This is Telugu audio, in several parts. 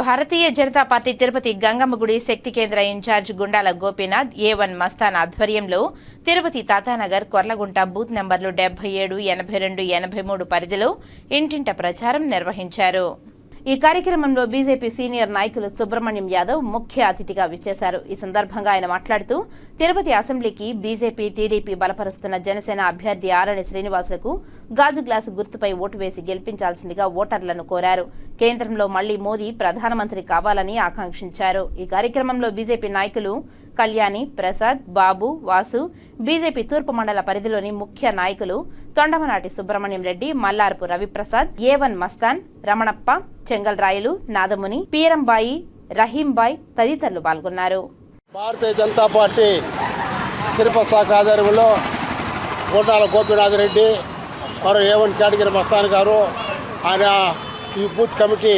భారతీయ జనతా పార్టీ తిరుపతి గంగమ్మ గుడి శక్తి కేంద్ర in charge Gundala Gopinath A one Mastan ఆధ్వర్యంలో తిరుపతి తాతానగర్ కొర్లగుంట బూత్ నెంబర్లు డెబ్బై ఏడు ఎనభై రెండు ఎనభై మూడు పరిధిలో ఇంటింట ప్రచారం నిర్వహించారు. ఈ కార్యక్రమంలో బీజేపీ సీనియర్ నాయకులు సుబ్రహ్మణ్యం యాదవ్ ముఖ్య అతిథిగా విచ్చేశారు. ఈ సందర్భంగా ఆయన మాట్లాడుతూ తిరుపతి అసెంబ్లీకి బీజేపీ టీడీపీ బలపరుస్తున్న జనసేన అభ్యర్థి ఆరణి శ్రీనివాసులకు గాజు గ్లాసు గుర్తుపై ఓటు వేసి గెలిపించాల్సిందిగా ఓటర్లను కోరారు. కేంద్రంలో మళ్ళీ మోదీ ప్రధానమంత్రి కావాలని ఆకాంక్షించారు. ఈ కార్యక్రమంలో బీజేపీ నాయకులు కళ్యాణి ప్రసాద్ బాబు వాసు బీజేపీ తూర్పు మండల పరిధిలోని ముఖ్య నాయకులు తొండమనాటి సుబ్రహ్మణ్యం రెడ్డి మల్లార్పు రవిప్రసాద్ ఏవన్ మస్తాన్ రమణప్ప చెంగల్రాయలు నాదముని పీరంబాయి రహీంబాయ్ తదితరులు పాల్గొన్నారు. భారతీయ జనతా పార్టీ తిరుపతి శాఖ ఆధ్వర్యంలో గోటాల గోపీనాథ్ రెడ్డి మరో ఏవన్ కేటగిరి మస్తాన్ గారు ఆయన ఈ బూత్ కమిటీ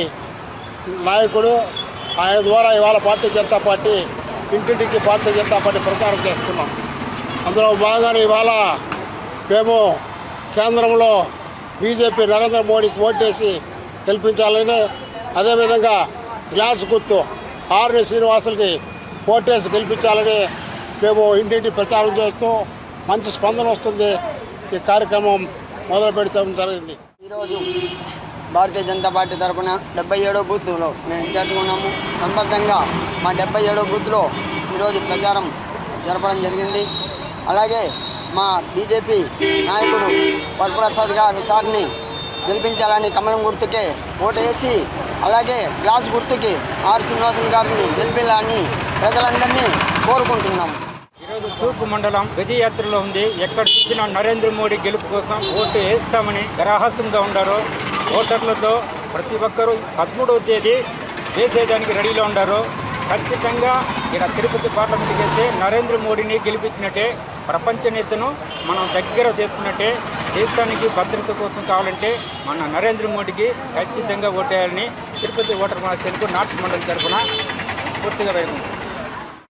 నాయకుడు. ఆయన ద్వారా ఇవాళ భారతీయ జనతా పార్టీ ఇంటింటికి భారతీయ జనతా పార్టీ ప్రచారం చేస్తున్నాం. అందులో భాగంగానే ఇవాళ మేము కేంద్రంలో బీజేపీ నరేంద్ర మోడీకి ఓటేసి గెలిపించాలని అదేవిధంగా గ్లాస్ గుర్తు ఆర్ని శ్రీనివాసులకి ఓటేసి గెలిపించాలని మేము ఇంటింటి ప్రచారం చేస్తూ మంచి స్పందన వస్తుంది. ఈ కార్యక్రమం మొదలు పెడతాం జరిగింది. ఈరోజు భారతీయ జనతా పార్టీ తరఫున డెబ్బై ఏడో బూత్లో మేము ఇన్ఛార్జ్గా ఉన్నాము. సంబద్ధంగా మా డెబ్బై ఏడో బూత్లో ఈరోజు ప్రచారం జరపడం జరిగింది. అలాగే మా బీజేపీ నాయకుడు వరప్రసాద్ గారు సార్ని గెలిపించాలని కమలం గుర్తుకే ఓటు వేసి అలాగే గ్లాస్ గుర్తుకి ఆర్ శ్రీనివాసన్ గారిని గెలిపించాలని ప్రజలందరినీ కోరుకుంటున్నాం. ఈరోజు తూర్పు మండలం విజయయాత్రలో ఉంది. ఎక్కడ చూసిన నరేంద్ర మోడీ గెలుపు కోసం ఓటు వేస్తామని రహస్యంగా ఉన్నారు ఓటర్లతో ప్రతి ఒక్కరూ పదమూడవ తేదీ వేసేదానికి రెడీలో ఉన్నారు ఖచ్చితంగా ఇక్కడ తిరుపతి పార్లమెంట్కి వెళ్తే నరేంద్ర మోడీని గెలిపించినట్టే ప్రపంచ నేతను మనం దగ్గర తీసుకున్నట్టే దేశానికి భద్రత కోసం కావాలంటే మన నరేంద్ర మోడీకి ఖచ్చితంగా ఓటేయాలని తిరుపతి ఓటర్ మన తెలుగు నార్త్ మండలి తరఫున పూర్తిగా వేడుకుంటున్నాం